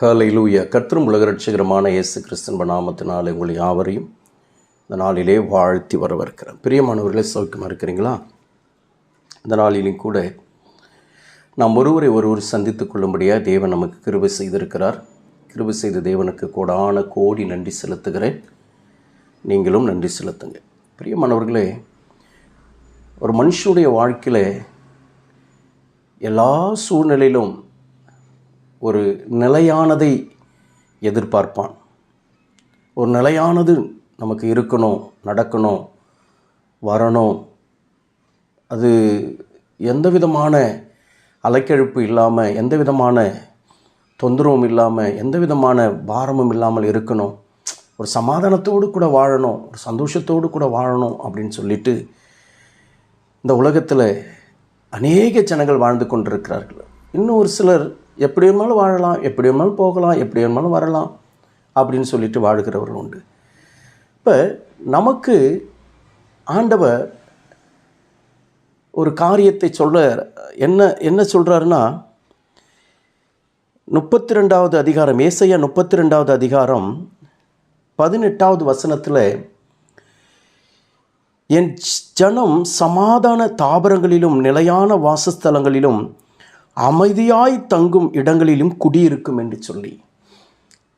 Hallelujah கர்த்தரும் உலக ரட்சகரமான இயேசு கிறிஸ்தன் நாமத்தினால் உங்களை யாவரையும் இந்த நாளிலே வாழ்த்தி வரவிருக்கிறேன் பிரியமானவர்களே சௌக்கியமாக இருக்கிறீங்களா? இந்த நாளிலும் கூட நாம் ஒருவரை ஒருவர் சந்தித்து கொள்ளும்படியாக தேவன் நமக்கு கிருபை செய்திருக்கிறார். கிருபை செய்த தேவனுக்கு கோடான கோடி நன்றி செலுத்துகிறேன். நீங்களும் நன்றி செலுத்துங்க பிரியமானவர்களே ஒரு மனுஷனுடைய வாழ்க்கையில் எல்லா சூழ்நிலையிலும் ஒரு நிலையானதை எதிர்பார்ப்பான். ஒரு நிலையானது நமக்கு இருக்கணும் நடக்கணும் வரணும். அது எந்த விதமான அலைக்கழிப்பு இல்லாமல் எந்த விதமான தொந்தரவும் இல்லாமல் எந்த விதமான பாரமும் இல்லாமல் இருக்கணும். ஒரு சமாதானத்தோடு கூட வாழணும் ஒரு சந்தோஷத்தோடு கூட வாழணும் அப்படின்னு சொல்லிட்டு இந்த உலகத்தில் அநேக ஜனங்கள் வாழ்ந்து கொண்டிருக்கிறார்கள். இன்னும் ஒரு சிலர் எப்படி வேணாலும் வாழலாம் எப்படி வேணாலும் போகலாம் எப்படி வேணாலும் வரலாம் அப்படின்னு சொல்லிட்டு வாழ்கிறவர்கள் உண்டு. இப்போ நமக்கு ஆண்டவர் ஒரு காரியத்தை சொல்ல என்ன என்ன சொல்கிறாருன்னா முப்பத்தி ரெண்டாவது அதிகாரம் ஏசையா முப்பத்தி ரெண்டாவது அதிகாரம் பதினெட்டாவது வசனத்தில் என் ஜனம் சமாதான தாபரங்களிலும் நிலையான வாசஸ்தலங்களிலும் அமைதியாய் தங்கும் இடங்களிலும் குடியிருக்கும் என்று சொல்லி.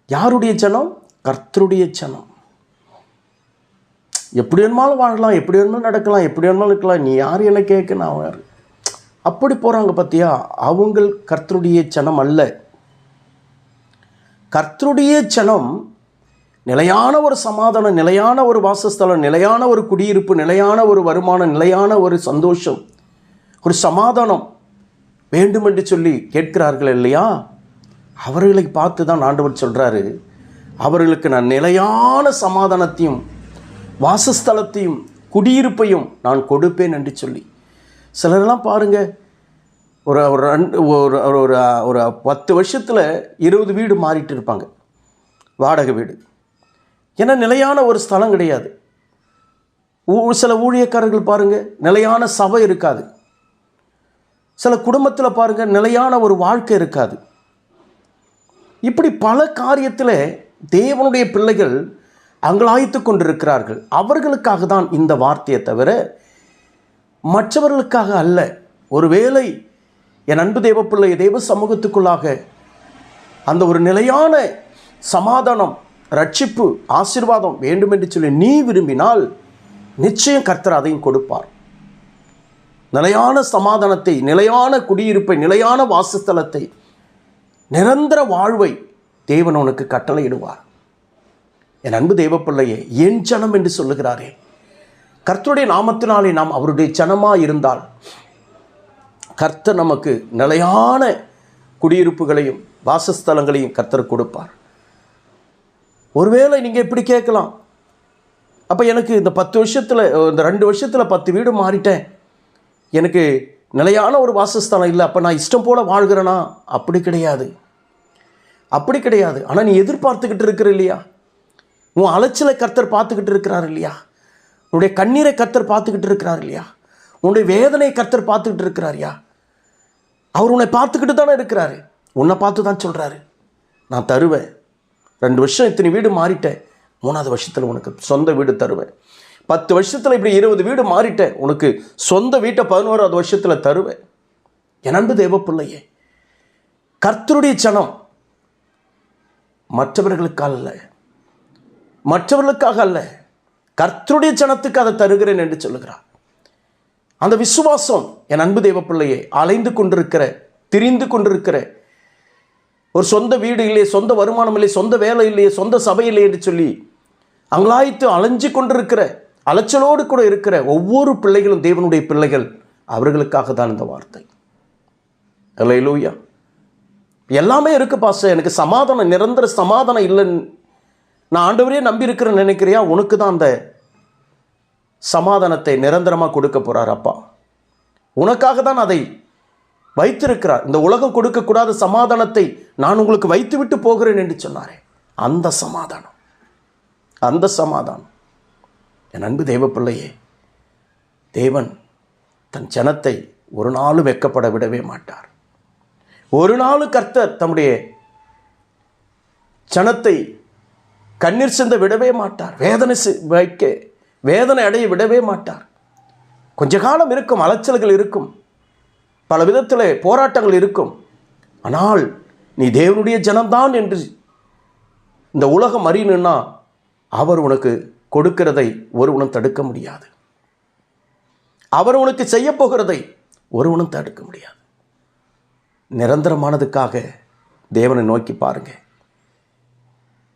யாருடைய ஜனம்? கர்த்தருடைய ஜனம். எப்படி வேணுமாலும் வாழலாம் எப்படி வேணுமாலும் நடக்கலாம் எப்படி வேணுமாலும் இருக்கலாம். நீ யார் என்ன கேட்க நான் யார்? அப்படி போகிறாங்க பார்த்தியா அவங்கள் கர்த்தருடைய ஜனம் அல்ல. கர்த்தருடைய ஜனம் நிலையான ஒரு சமாதானம் நிலையான ஒரு வாசஸ்தலம் நிலையான ஒரு குடியிருப்பு நிலையான ஒரு வருமானம் நிலையான ஒரு சந்தோஷம் ஒரு சமாதானம். வேண்டும் என்று சொல்லி கேட்கிறார்கள் இல்லையா? அவர்களை பார்த்து தான் ஆண்டவர் சொல்கிறாரு அவர்களுக்கு நான் நிலையான சமாதானத்தையும் வாசஸ்தலத்தையும் குடியிருப்பையும் நான் கொடுப்பேன் என்று சொல்லி. சிலரெல்லாம் பாருங்கள் ஒரு ஒரு ரெண்டு ஒரு ஒரு ஒரு பத்து வருஷத்தில் இருபது வீடு மாறிட்டு இருப்பாங்க. வாடகை வீடு. ஏன்னா நிலையான ஒரு ஸ்தலம் கிடையாது. ஊ- சில ஊழியக்காரர்கள் பாருங்கள் நிலையான சபை இருக்காது. சில குடும்பத்தில் பாருங்கள் நிலையான ஒரு வாழ்க்கை இருக்காது. இப்படி பல காரியத்தில் தேவனுடைய பிள்ளைகள் அங்கலாய்த்து கொண்டிருக்கிறார்கள். அவர்களுக்காக தான் இந்த வார்த்தையை தவிர மற்றவர்களுக்காக அல்ல. ஒருவேளை என் அன்பு தேவப்பிள்ளை தேவ சமூகத்துக்குள்ளாக அந்த ஒரு நிலையான சமாதானம் ரட்சிப்பு ஆசீர்வாதம் வேண்டும் என்று சொல்லி நீ விரும்பினால் நிச்சயம் கர்த்தர் அதையும் கொடுப்பார். நிலையான சமாதானத்தை நிலையான குடியிருப்பை நிலையான வாசஸ்தலத்தை நிரந்தர வாழ்வை தேவன் உனக்கு கட்டளையிடுவார். என் அன்பு தேவப்பிள்ளையே என் ஜனம் என்று சொல்லுகிறாரே. கர்த்தருடைய நாமத்தினாலே நாம் அவருடைய ஜனமாக இருந்தால் கர்த்தர் நமக்கு நிலையான குடியிருப்புகளையும் வாசஸ்தலங்களையும் கர்த்தர் கொடுப்பார். ஒருவேளை நீங்கள் இப்படி கேட்கலாம். அப்போ எனக்கு இந்த பத்து வருஷத்தில் இந்த ரெண்டு வருஷத்தில் பத்து வீடு மாறிட்டேன். எனக்கு நிலையான ஒரு வாசஸ்தலம் இல்லை அப்போ நான் இஷ்டம் போல் வாழ்கிறேனா? அப்படி கிடையாது. அப்படி கிடையாது. ஆனால் நீ எதிர்பார்த்துக்கிட்டு இருக்கிற இல்லையா? உன் அலைச்சலை கர்த்தர் பார்த்துக்கிட்டு இருக்கிறார் இல்லையா? உன்னுடைய கண்ணீரை கர்த்தர் பார்த்துக்கிட்டு இருக்கிறார் இல்லையா? உன்னுடைய வேதனையை கர்த்தர் பார்த்துக்கிட்டு இருக்கிறாரியா அவர் உன்னை பார்த்துக்கிட்டு தானே இருக்கிறாரு. உன்னை பார்த்து தான் சொல்கிறாரு நான் தருவேன். ரெண்டு வருஷம் இத்தனை வீடு மாறிட்டேன். மூணாவது வருஷத்தில் உனக்கு சொந்த வீடு தருவேன். பத்து வருஷத்தில் இப்படி இருபது வீடு மாறிட்டேன் உனக்கு சொந்த வீட்டை பதினோராவது வருஷத்தில் தருவேன். என் அன்பு தேவ பிள்ளையே கர்த்தருடைய சனம் மற்றவர்களுக்காக அல்ல மற்றவர்களுக்காக அல்ல கர்த்தருடைய ஜனத்துக்கு அதை தருகிறேன் என்று சொல்லுகிறார். அந்த விசுவாசம் என் அன்பு தேவ பிள்ளையே அலைந்து கொண்டிருக்கிற திரிந்து கொண்டிருக்கிற ஒரு சொந்த வீடு இல்லையே சொந்த வருமானம் இல்லையே சொந்த வேலை இல்லையே சொந்த சபை இல்லையே என்று சொல்லி அங்கலாய்த்து அலைஞ்சு கொண்டிருக்கிற அலைச்சலோடு கூட இருக்கிற ஒவ்வொரு பிள்ளைகளும் தேவனுடைய பிள்ளைகள் அவர்களுக்காக தான் இந்த வார்த்தை. அல்லையிலூயா எல்லாமே இருக்கு பாச எனக்கு சமாதானம் நிரந்தர சமாதானம் இல்லைன்னு நான் ஆண்டவரே நம்பி நினைக்கிறியா? உனக்கு தான் அந்த சமாதானத்தை நிரந்தரமாக கொடுக்க போகிறார் அப்பா. உனக்காக தான் அதை வைத்திருக்கிறார். இந்த உலகம் கொடுக்கக்கூடாத சமாதானத்தை நான் உங்களுக்கு வைத்து விட்டு போகிறேன் என்று சொன்னாரே. அந்த சமாதானம். அந்த சமாதானம். என் அன்பு தேவப்பிள்ளையே தேவன் தன் ஜனத்தை ஒரு நாளும் வெக்கப்பட விடவே மாட்டார். ஒரு நாள் கர்த்தர் தம்முடைய ஜனத்தை கண்ணீர் சிந்த விடவே மாட்டார். வேதனை வைக்க வேதனை அடைய விடவே மாட்டார். கொஞ்ச காலம் இருக்கும் அலைச்சல்கள் இருக்கும் பல விதத்தில் போராட்டங்கள் இருக்கும். ஆனால் நீ தேவனுடைய ஜனம்தான் என்று இந்த உலகம் அறியணுன்னா அவர் உனக்கு கொடுக்கிறதை ஒருவனும் தடுக்க முடியாது. அவர் உனக்கு செய்ய போகிறதை ஒருவனும் தடுக்க முடியாது. நிரந்தரமானதுக்காக தேவனை நோக்கி பாருங்க.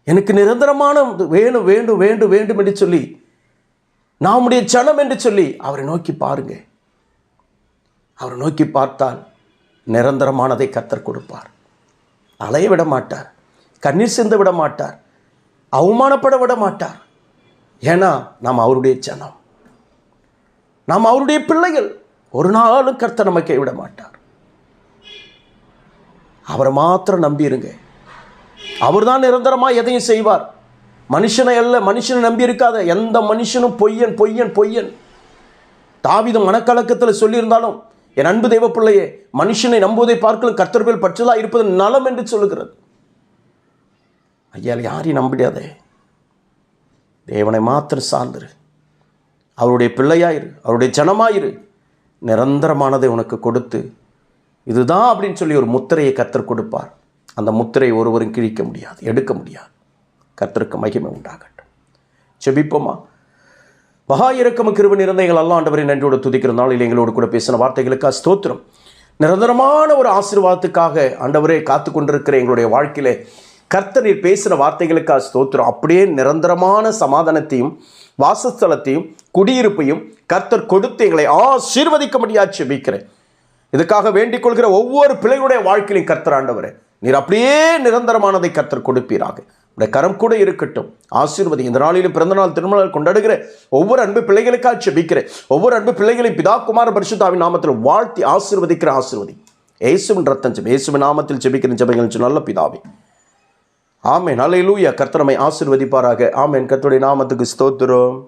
எனக்கு நிரந்தரமான வேணும் வேண்டும் வேண்டும் வேண்டும் என்று சொல்லி நாமுடைய ஜனம் என்று சொல்லி அவரை நோக்கி பாருங்க. அவரை நோக்கி பார்த்தால் நிரந்தரமானதை கத்தர் கொடுப்பார். அலைய விட மாட்டார். கண்ணீர் சிந்த விட மாட்டார். அவமானப்பட விட மாட்டார். ஏன்னா நாம் அவருடைய ஜனம். நாம் அவருடைய பிள்ளைகள். ஒரு நாளும் கர்த்தர் நம்ம கைவிட மாட்டார். அவரை மாத்திரம் நம்பியிருங்க. அவர் தான் நிரந்தரமாக எதையும் செய்வார். மனுஷனை அல்ல மனுஷனை நம்பி இருக்காத. எந்த மனுஷனும் பொய்யன் பொய்யன் பொய்யன். தாவிதம் மனக்கலக்கத்தில் சொல்லியிருந்தாலும் என் அன்பு தெய்வ பிள்ளையே மனுஷனை நம்புவதை பார்க்கலும் கர்த்தர்கள் பற்றலாக இருப்பது நலம் என்று சொல்லுகிறது. ஐயா யாரையும் நம்பிடாதே. தேவனை மாத்திரம் சார்ந்துரு. அவருடைய பிள்ளையாயிரு அவருடைய ஜனமாயிரு. நிரந்தரமானதை உனக்கு கொடுத்து இதுதான் அப்படின்னு சொல்லி ஒரு முத்திரையை கத்தர் கொடுப்பார். அந்த முத்திரையை ஒருவரும் கிழிக்க முடியாது எடுக்க முடியாது. கத்தருக்கு மகிமை உண்டாகட்டும். செபிப்போமா மகா இறக்கம் கிருப நிறைந்த எங்கள் அல்லா ஆண்டவரை நன்றியோடு துதிக்கிற நாளில் எங்களோடு கூட பேசின வார்த்தைகளுக்காக ஸ்தோத்திரம். நிரந்தரமான ஒரு ஆசீர்வாதத்துக்காக ஆண்டவரே காத்து கொண்டிருக்கிற எங்களுடைய வாழ்க்கையிலே கர்த்தர் நீர் பேசின வார்த்தைகளுக்காக ஸ்தோத்திரம். அப்படியே நிரந்தரமான சமாதானத்தையும் வாசஸ்தலத்தையும் குடியிருப்பையும் கர்த்தர் கொடுத்து எங்களை ஆசீர்வதிக்க முடியாது செபிக்கிறேன். இதுக்காக வேண்டிக் கொள்கிற ஒவ்வொரு பிள்ளைகளுடைய வாழ்க்கையிலும் கர்த்தர் ஆண்டவரே நீர் அப்படியே நிரந்தரமானதை கர்த்தர் கொடுப்பீராக. உடைய கரம் கூட இருக்கட்டும். ஆசீர்வதி இந்த நாளிலும் பிறந்த நாள் திருமணம் கொண்டாடுகிற ஒவ்வொரு அன்பு பிள்ளைகளுக்காக செபிக்கிறேன். ஒவ்வொரு அன்பு பிள்ளைகளையும் பிதா குமார பரிசுத்தாவின் நாமத்தில் வாழ்த்தி ஆசீர்வதிக்கிற ஆசீர்வதி. ஏசுவின் ரத்தம் ஜெபி. இயேசுவின் நாமத்தில் ஜெபிக்கிற ஜெபங்கள் நல்ல பிதாவே ஆமேன். அலையிலூயா கர்த்தரமை ஆசீர்வதிப்பாராக. ஆமேன். கர்த்தருடைய நாமத்துக்கு ஸ்தோத்திரம்.